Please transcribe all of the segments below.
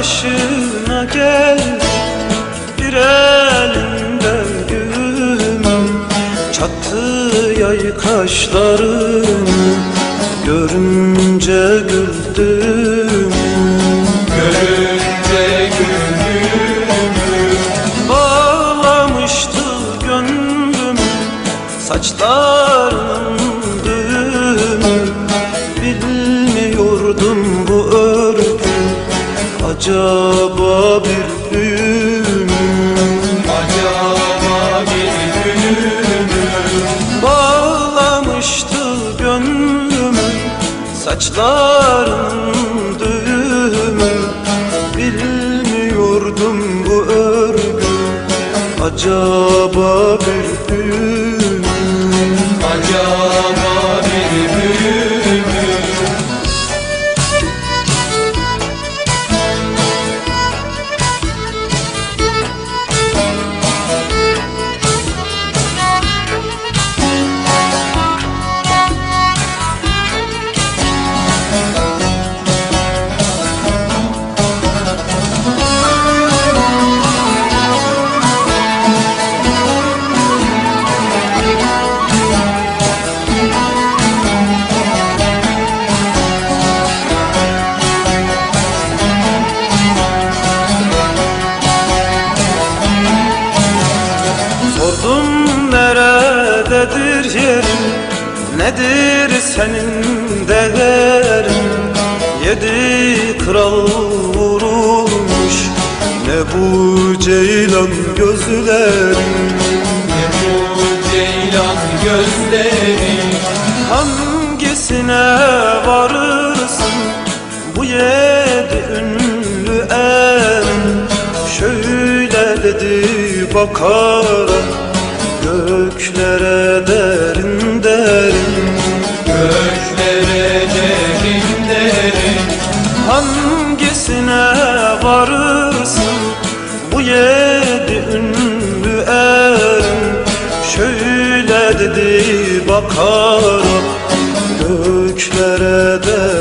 başına gel. Bir elinde gül Çattı yay kaşlarını Görünce güldüm. Görünce güldüm. Bağlamıştı gönlümü Saçlarının Acaba bir mü? Acaba bir günümü Bağlamıştı gönlümü Saçlarının düğümü. Bilmiyordum bu örgü. Acaba bir büyü Nedir senin değerin Yedi kral vurulmuş Ne bu ceylan gözlerin? Ne bu ceylan gözlerin? Hangisine varırsın Bu yedi ünlü erin Şöyle dedi bakarak Göklere derin Dedi bakarak göklere derin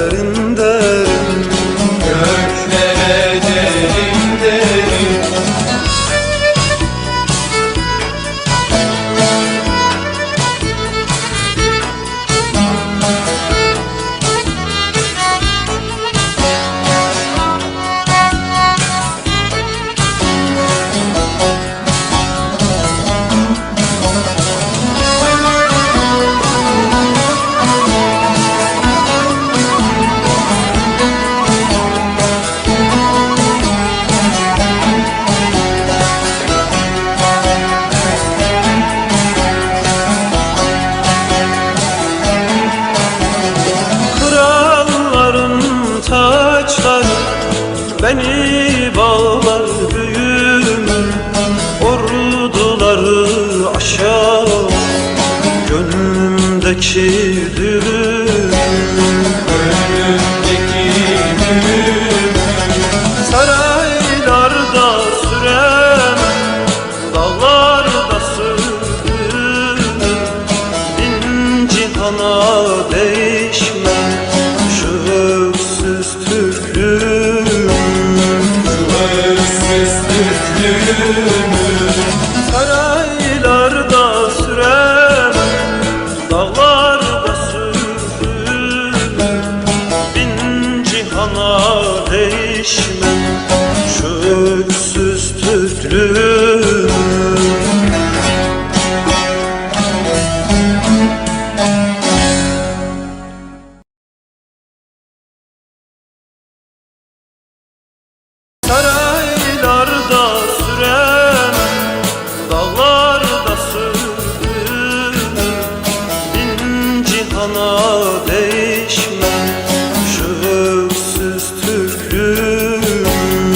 beni bağlar büyümü Orduları aşağı gönlümdeki düğüm Önümdeki düğüm Saraylarda süremem Dağlarda sürdüm. Bin cihana değişmem 그